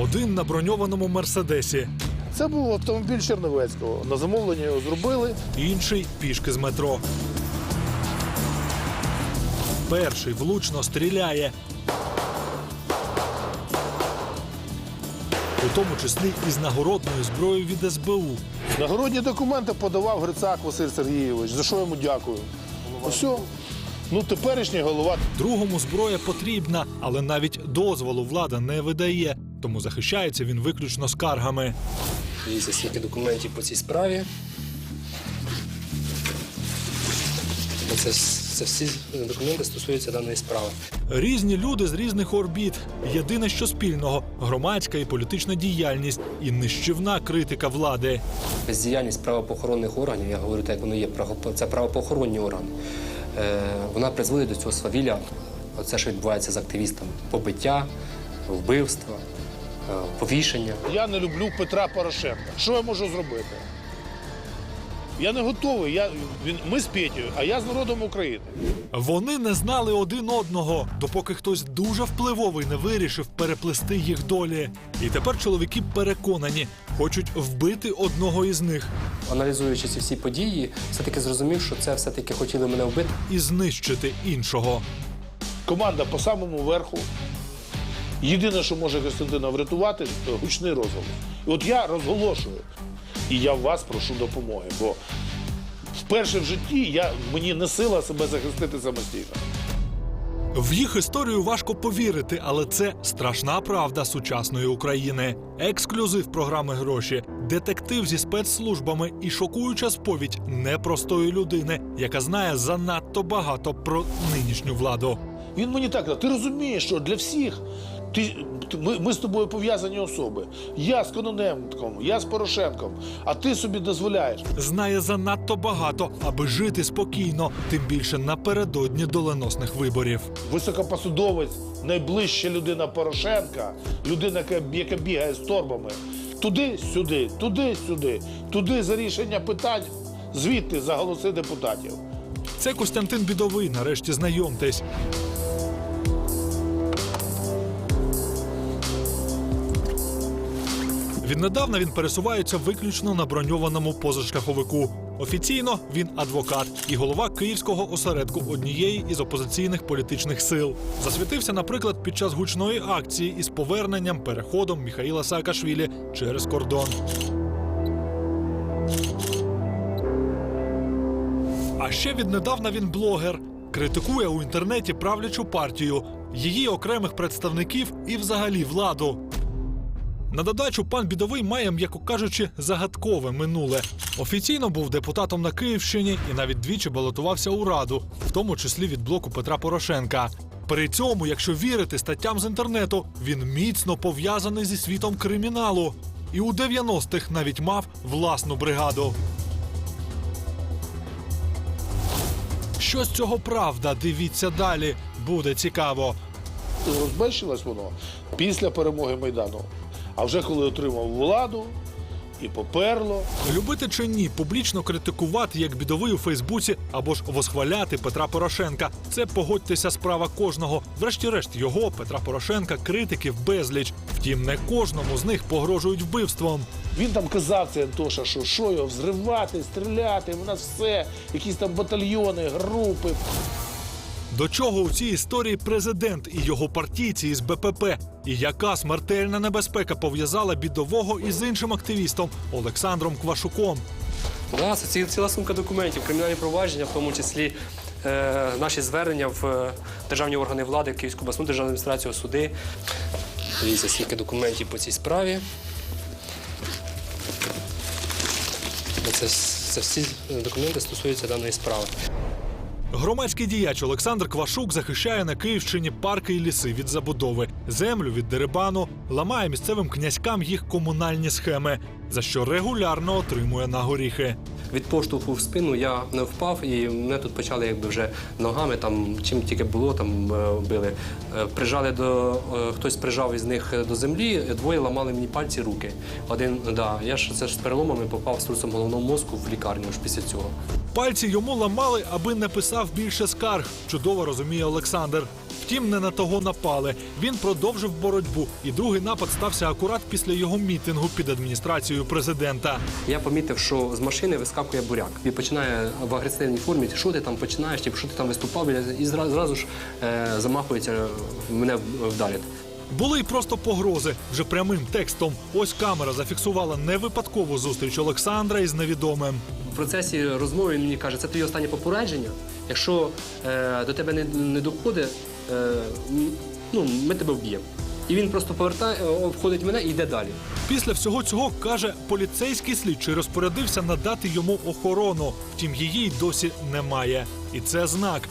Один на броньованому мерседесі, Це був автомобіль Черновецького. На замовлення його зробили. інший пішки з метро. Перший влучно стріляє. У тому числі із нагородною зброєю від СБУ. Нагородні документи подавав Грицак Василь Сергійович, за що йому дякую. Все. Ну, теперішній голова. Другому зброя потрібна, але навіть дозволу влада не видає, тому захищається він виключно скаргами. Дивіться, скільки документів по цій справі. Це, це всі документи стосуються даної справи. Різні люди з різних орбіт. Єдине, що спільного громадська і політична діяльність і нищівна критика влади. Бездіяльність правоохоронних органів, я говорю так, як воно є, це правоохоронні органи. Е, вона призводить до цього свавілля, оце, що відбувається з активістами. Побиття, вбивства, повішення. Я не люблю Петра Порошенка. Що я можу зробити? Я не готовий. Я, він, ми з Петю, а я з народом України. Вони не знали один одного, допоки хтось дуже впливовий не вирішив переплести їх долі. І тепер чоловіки переконані, хочуть вбити одного із них Аналізуючи ці всі події, все-таки зрозумів, що це все-таки хотіли мене вбити. і знищити іншого. Команда по самому верху. Єдине, що може Костянтина врятувати, це гучний розголос. І от я розголошую. І я вас прошу допомоги, бо вперше в житті я, мені не сила себе захистити самостійно. В їх історію важко повірити, але це страшна правда сучасної України. Ексклюзив програми гроші, детектив зі спецслужбами і шокуюча сповідь непростої людини, яка знає занадто багато про нинішню владу. Він мені так казав, ти розумієш, що для всіх ти, ми, ми з тобою пов'язані особи. Я з Кононенком, я з Порошенком, а ти собі дозволяєш. Знає занадто багато, аби жити спокійно, тим більше напередодні доленосних виборів. Високопосадовець, найближча людина Порошенка, людина, яка, яка бігає з торбами. Туди-сюди, туди-сюди, туди за рішення питань, звідти за голоси депутатів. Це Костянтин Бідовий. Нарешті знайомтесь. Віднедавна він пересувається виключно на броньованому позашляховику. Офіційно він адвокат і голова київського осередку однієї із опозиційних політичних сил. Засвітився, наприклад, під час гучної акції із поверненням переходом Міхаїла Саакашвілі через кордон. А ще віднедавна він блогер. Критикує у інтернеті правлячу партію, її окремих представників і взагалі владу. На додачу пан бідовий має, м'яко кажучи, загадкове минуле. Офіційно був депутатом на Київщині і навіть двічі балотувався у раду, в тому числі від блоку Петра Порошенка. При цьому, якщо вірити статтям з інтернету, він міцно пов'язаний зі світом криміналу. І у 90-х навіть мав власну бригаду. Що з цього правда? Дивіться далі. Буде цікаво. Розбещилось воно після перемоги Майдану. А вже коли отримав владу і поперло. Любити чи ні, публічно критикувати як бідовий у Фейсбуці або ж восхваляти Петра Порошенка. Це погодьтеся справа кожного. Врешті-решт, його Петра Порошенка критиків безліч. Втім, не кожному з них погрожують вбивством. Він там казав це Антоша, що що його взривати, стріляти, у нас все, якісь там батальйони, групи. До чого у цій історії президент і його партійці із БПП? І яка смертельна небезпека пов'язала бідового із іншим активістом Олександром Квашуком? Це ці- ціла сумка документів, кримінальні провадження, в тому числі е, наші звернення в е, державні органи влади, Київську обласну державну адміністрацію, суди. Дивіться, скільки документів по цій справі. Це, це всі документи стосуються даної справи. Громадський діяч Олександр Квашук захищає на Київщині парки і ліси від забудови, землю від дерибану, ламає місцевим князькам їх комунальні схеми, за що регулярно отримує на горіхи. Від поштовху в спину я впав, і мене тут почали якби вже ногами, там чим тільки було, там е, били. Е, Прижали до е, хтось прижав із них до землі, двоє ламали мені пальці, руки. Один, да, я ж це ж з переломами попав з трусом головного мозку в лікарню ж після цього. Пальці йому ламали, аби не писав більше скарг. Чудово розуміє Олександр. Втім, не на того напали. Він продовжив боротьбу, і другий напад стався акурат після його мітингу під адміністрацією президента. Я помітив, що з машини вискакує буряк і починає в агресивній формі. Що ти там починаєш? Типу, що ти там виступав? І зразу, ж е, замахується мене вдарити. Були й просто погрози вже прямим текстом. Ось камера зафіксувала невипадкову зустріч Олександра із невідомим. В процесі розмови він мені каже, це твоє останнє попередження. Якщо е, до тебе не, не доходить, ну, ми тебе вб'ємо. І він просто повертає, е, обходить мене і йде далі. Після всього цього каже, поліцейський слідчий розпорядився надати йому охорону. Втім, її й досі немає. І це знак.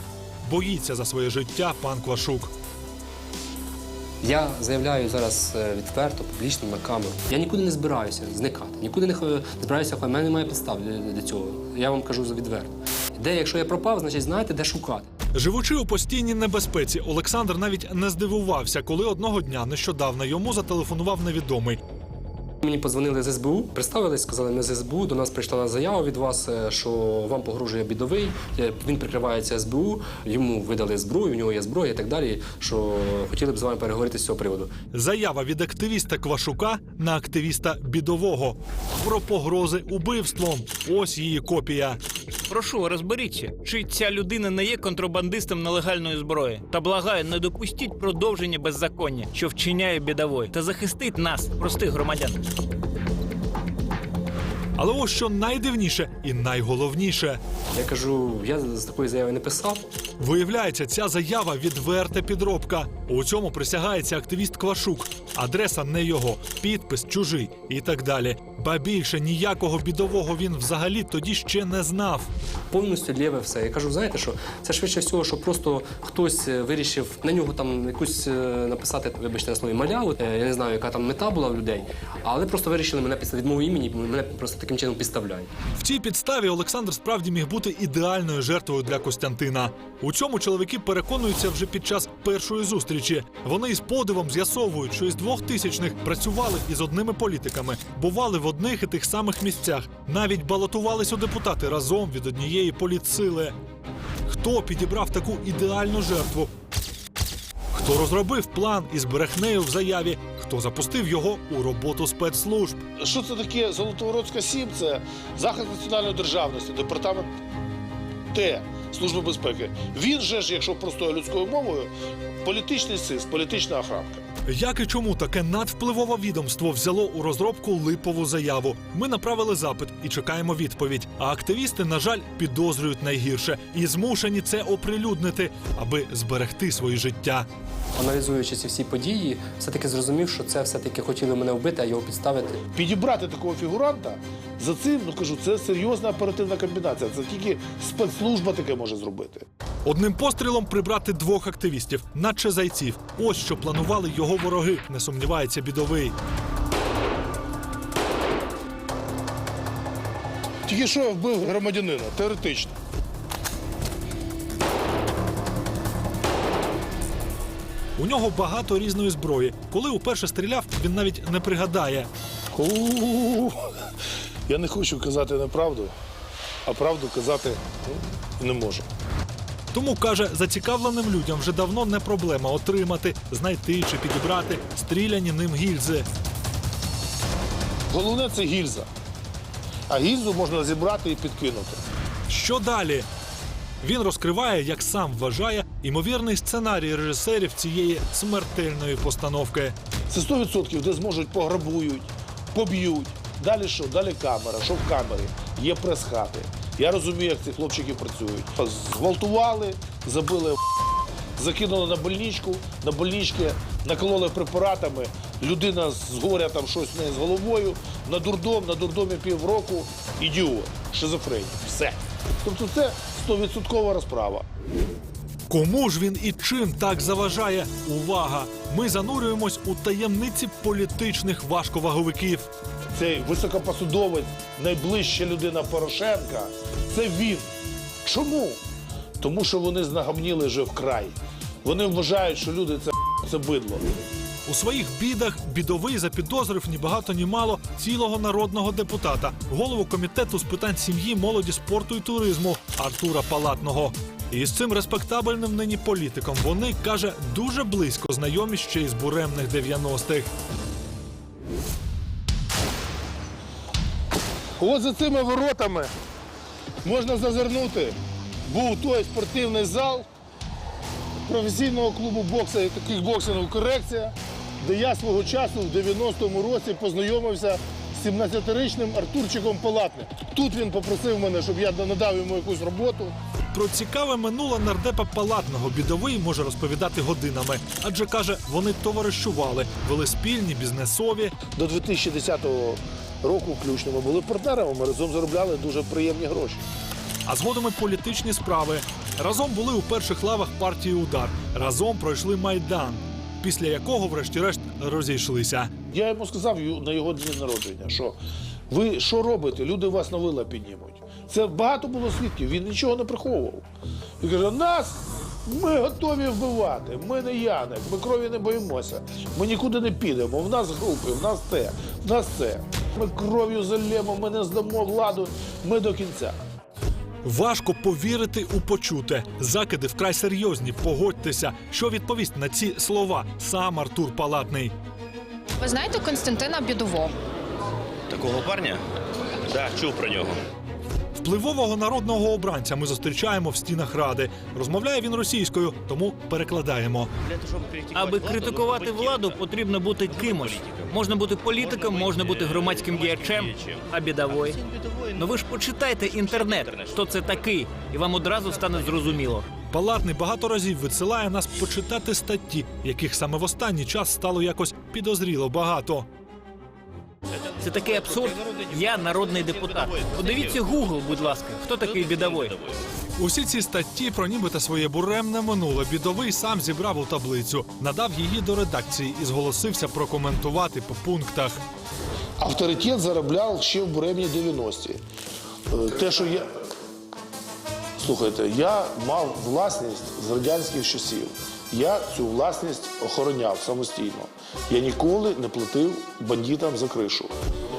Боїться за своє життя пан Квашук. Я заявляю зараз е, відверто, публічно на камеру. Я нікуди не збираюся зникати, нікуди не збираюся. У мене немає підстав для, для цього. Я вам кажу за відверто. Де, якщо я пропав, значить знаєте, де шукати. Живучи у постійній небезпеці, Олександр навіть не здивувався, коли одного дня нещодавно йому зателефонував невідомий. Мені подзвонили з СБУ, представились, сказали, ми з СБУ. До нас прийшла заява від вас, е, що вам погрожує бідовий. Він прикривається СБУ, йому видали зброю, у нього є зброя і так далі. Що хотіли б з вами переговорити з цього приводу. Заява від активіста Квашука на активіста бідового про погрози убивством. Ось її копія. Прошу, розберіться, чи ця людина не є контрабандистом нелегальної зброї. Та благаю, не допустіть продовження беззаконня, що вчиняє бідовой, та захистить нас, простих громадян. Але ось що найдивніше і найголовніше. Я кажу, я з такої заяви не писав. Виявляється, ця заява відверта підробка. У цьому присягається активіст Квашук. Адреса не його, підпис чужий і так далі. Ба більше ніякого бідового він взагалі тоді ще не знав. Повністю лєве все. Я кажу, знаєте що? Це швидше всього, що просто хтось е, вирішив на нього там якусь е, написати, вибачте на слові маляву. Е, Я не знаю, яка там мета була в людей, але просто вирішили мене після відмови імені, мене просто таким чином підставляють. В цій підставі Олександр справді міг бути ідеальною жертвою для Костянтина. У цьому чоловіки переконуються вже під час першої зустрічі. Вони із подивом з'ясовують, що із двох тисячних працювали із одними політиками, бували в одних і тих самих місцях, навіть балотувались у депутати разом від однієї політсили. Хто підібрав таку ідеальну жертву? Хто розробив план із брехнею в заяві? Хто запустив його у роботу спецслужб? Що це таке Золотовородська 7? Це захист національної державності, департамент Т, Служби безпеки. Він же ж, якщо простою людською мовою, політичний сис, політична охранка. Як і чому таке надвпливове відомство взяло у розробку липову заяву? Ми направили запит і чекаємо відповідь. А активісти, на жаль, підозрюють найгірше і змушені це оприлюднити, аби зберегти свої життя. Аналізуючи ці всі події, все-таки зрозумів, що це все-таки хотіли мене вбити, а його підставити. Підібрати такого фігуранта за цим, ну кажу, це серйозна оперативна комбінація. Це тільки спецслужба таке може зробити. Одним пострілом прибрати двох активістів, наче зайців. Ось що планували його вороги, не сумнівається бідовий. Тільки що я вбив громадянина, теоретично. У нього багато різної зброї. Коли уперше стріляв, він навіть не пригадає. У-у-у. Я не хочу казати неправду, а правду казати ну, не можу. Тому каже, зацікавленим людям вже давно не проблема отримати, знайти чи підібрати стріляні ним гільзи. Головне це гільза. А гільзу можна зібрати і підкинути. Що далі? Він розкриває, як сам вважає, імовірний сценарій режисерів цієї смертельної постановки. Це 100%, де зможуть пограбують, поб'ють. Далі що? Далі камера. Що в камері? Є прес-хати. Я розумію, як ці хлопчики працюють. Зґвалтували, забили, закинули на больничку, на больнички накололи препаратами. Людина з горя там щось в неї з головою, на дурдом, на дурдомі півроку, ідіот, шизофренія. Все. Тобто це 100% розправа. Кому ж він і чим так заважає? Увага! Ми занурюємось у таємниці політичних важковаговиків. Цей високопосудовець, найближча людина Порошенка, це він. Чому? Тому що вони знагамніли вже вкрай. Вони вважають, що люди це, це бидло. У своїх бідах бідовий запідозрив ні багато ні мало цілого народного депутата, голову комітету з питань сім'ї, молоді, спорту і туризму Артура Палатного. І з цим респектабельним нині політиком вони каже дуже близько знайомі ще із буремних 90-х. От за цими воротами можна зазирнути. Був той спортивний зал професійного клубу бокса і кікбоксингу корекція, де я свого часу в 90-му році познайомився з 17-річним Артурчиком Палатним. Тут він попросив мене, щоб я надав йому якусь роботу. Про цікаве минуле нардепа палатного бідовий може розповідати годинами, адже каже, вони товаришували, вели спільні бізнесові. До 2010 року включно ми були партнерами, ми разом заробляли дуже приємні гроші. а згодом і політичні справи. Разом були у перших лавах партії Удар. Разом пройшли майдан, після якого, врешті-решт, розійшлися. Я йому сказав на його дні народження, що ви що робите? Люди вас на вила піднімуть. Це багато було свідків, він нічого не приховував. Він каже, нас ми готові вбивати, ми не Яник, ми крові не боїмося, ми нікуди не підемо, в нас групи, в нас те, в нас це. Ми кров'ю зальємо, ми не здамо владу, ми до кінця. Важко повірити у почуте. Закиди вкрай серйозні. Погодьтеся, що відповість на ці слова сам Артур Палатний. Ви знаєте Константина Бідового? Такого парня? Так, чув про нього. Впливового народного обранця ми зустрічаємо в стінах ради. Розмовляє він російською, тому перекладаємо. Аби критикувати владу, потрібно бути кимось. Можна бути політиком, можна бути громадським діячем, а бідовой. Ну ви ж почитайте інтернет, хто це такий, і вам одразу стане зрозуміло. Палатний багато разів відсилає нас почитати статті, яких саме в останній час стало якось підозріло багато. Це такий абсурд. Я народний депутат. Подивіться Google, будь ласка, хто такий бідовой. Усі ці статті про нібито своє буремне минуле бідовий сам зібрав у таблицю, надав її до редакції і зголосився прокоментувати по пунктах. Авторитет заробляв ще в буремні 90-ті. Е, Те, що я. Слухайте, я мав власність з радянських часів. Я цю власність охороняв самостійно. Я ніколи не платив бандитам за кришу.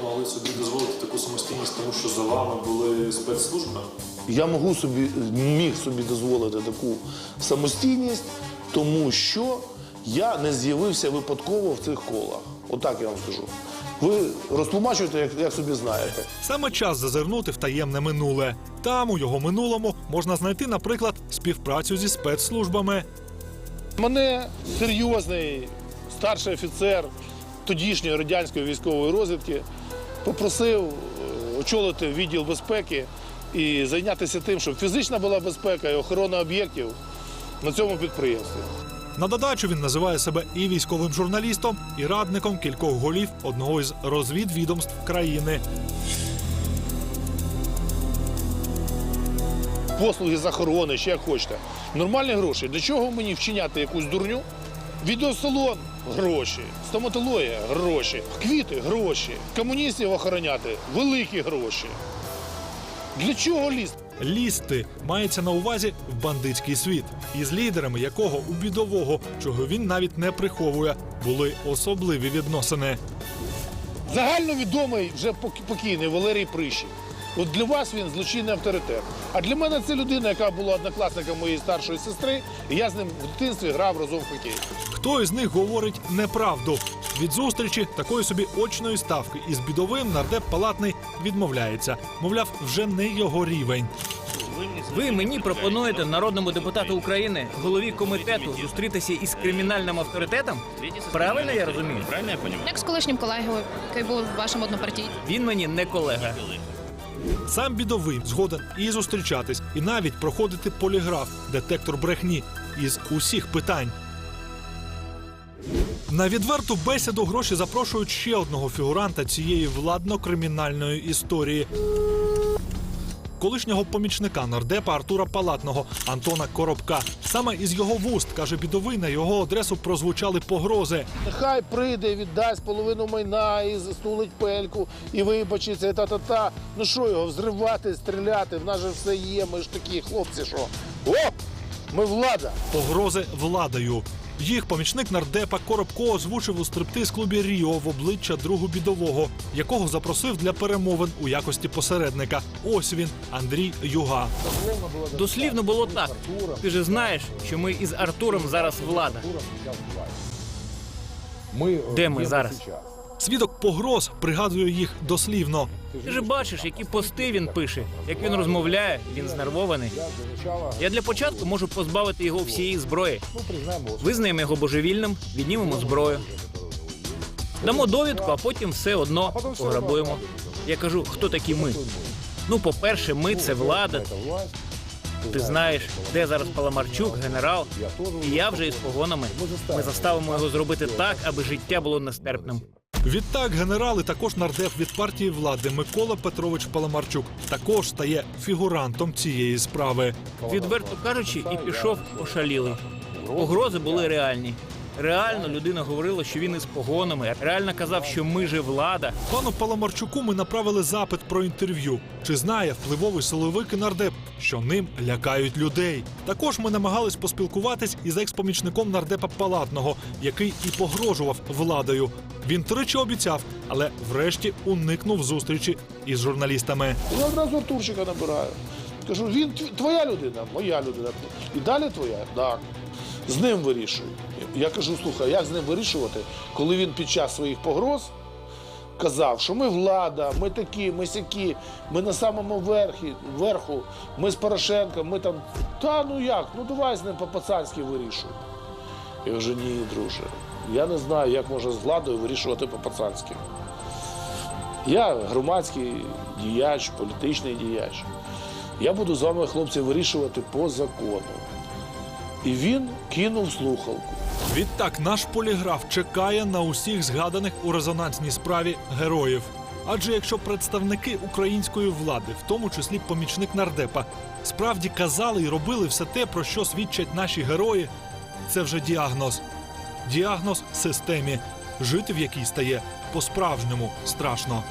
могли собі дозволити таку самостійність, тому що за вами були спецслужби. Я можу собі, міг собі дозволити таку самостійність, тому що я не з'явився випадково в цих колах. Отак я вам скажу. Ви розтлумачуєте, як, як собі знаєте. Саме час зазирнути в таємне минуле. Там, у його минулому, можна знайти, наприклад, співпрацю зі спецслужбами. Мене серйозний старший офіцер тодішньої радянської військової розвідки попросив е, очолити відділ безпеки і зайнятися тим, щоб фізична була безпека і охорона об'єктів на цьому підприємстві. На додачу він називає себе і військовим журналістом, і радником кількох голів одного із розвідвідомств країни. Послуги з охорони, ще як хочете. Нормальні гроші. Для чого мені вчиняти якусь дурню? Відеосалон гроші, стоматологія гроші, квіти гроші, комуністів охороняти великі гроші. Для чого лізти? Лізти мається на увазі в бандитський світ, із лідерами якого у бідового, чого він навіть не приховує, були особливі відносини. Загальновідомий вже покійний Валерій Прищів. От для вас він злочинний авторитет. А для мене це людина, яка була однокласником моєї старшої сестри, і я з ним в дитинстві грав разом в хокей. Хто із них говорить неправду? Від зустрічі такої собі очної ставки із бідовим нардеп палатний відмовляється. Мовляв, вже не його рівень. Ви мені пропонуєте народному депутату України, голові комітету, зустрітися із кримінальним авторитетом? Правильно я розумію? Правильно я понимаю? Як з колишнім колегою, який був вашим однопартійцем? Він мені не колега. Сам бідовий згоден і зустрічатись, і навіть проходити поліграф, детектор брехні із усіх питань. На відверту бесіду гроші запрошують ще одного фігуранта цієї владно-кримінальної історії. Колишнього помічника нардепа Артура Палатного Антона Коробка. Саме із його вуст, каже бідовий, на його адресу прозвучали погрози. Нехай прийде, віддасть половину майна і стулить пельку, і вибачиться, і та-та-та. Ну що його, взривати, стріляти? В нас же все є, ми ж такі хлопці, що. Оп! Ми влада. Погрози владою. Їх помічник нардепа Коробко озвучив у стриптиз-клубі Ріо в обличчя другу бідового, якого запросив для перемовин у якості посередника. Ось він, Андрій Юга. Дослівно було так. Ти же знаєш, що ми із Артуром зараз влада. Де ми зараз? Свідок погроз пригадує їх дослівно. Ти ж бачиш, які пости він пише, як він розмовляє, він знервований. Я для початку можу позбавити його всієї зброї. Визнаємо його божевільним, віднімемо зброю. Дамо довідку, а потім все одно пограбуємо. Я кажу, хто такі ми? Ну, по-перше, ми це влада. Ти знаєш, де зараз Паламарчук, генерал, і я вже із погонами. Ми заставимо його зробити так, аби життя було нестерпним. Відтак генерал і також нардеп від партії влади Микола Петрович Паламарчук також стає фігурантом цієї справи. Відверто кажучи, і пішов ошалілий. Погрози були реальні. Реально людина говорила, що він із погонами. Реально казав, що ми же влада. Пану Паламарчуку ми направили запит про інтерв'ю. Чи знає впливовий силовик і нардеп, що ним лякають людей? Також ми намагались поспілкуватись із екс-помічником нардепа Палатного, який і погрожував владою. Він тричі обіцяв, але врешті уникнув зустрічі із журналістами. Я одразу Артурчика набираю. Кажу, він тв- твоя людина, моя людина. І далі твоя? Так. З ним вирішуй. Я кажу, слухай, як з ним вирішувати, коли він під час своїх погроз казав, що ми влада, ми такі, ми сякі, ми на самому верхі, верху, ми з Порошенком, ми там. Та ну як? Ну давай з ним по-пацанськи вирішуй. Я кажу, ні, друже. Я не знаю, як можна з владою вирішувати по-пацанськи. Я громадський діяч, політичний діяч. Я буду з вами, хлопці, вирішувати по закону. І він кинув слухавку. Відтак наш поліграф чекає на усіх згаданих у резонансній справі героїв. Адже якщо представники української влади, в тому числі помічник нардепа, справді казали і робили все те, про що свідчать наші герої, це вже діагноз. Діагноз системі, жити в якій стає по-справжньому страшно.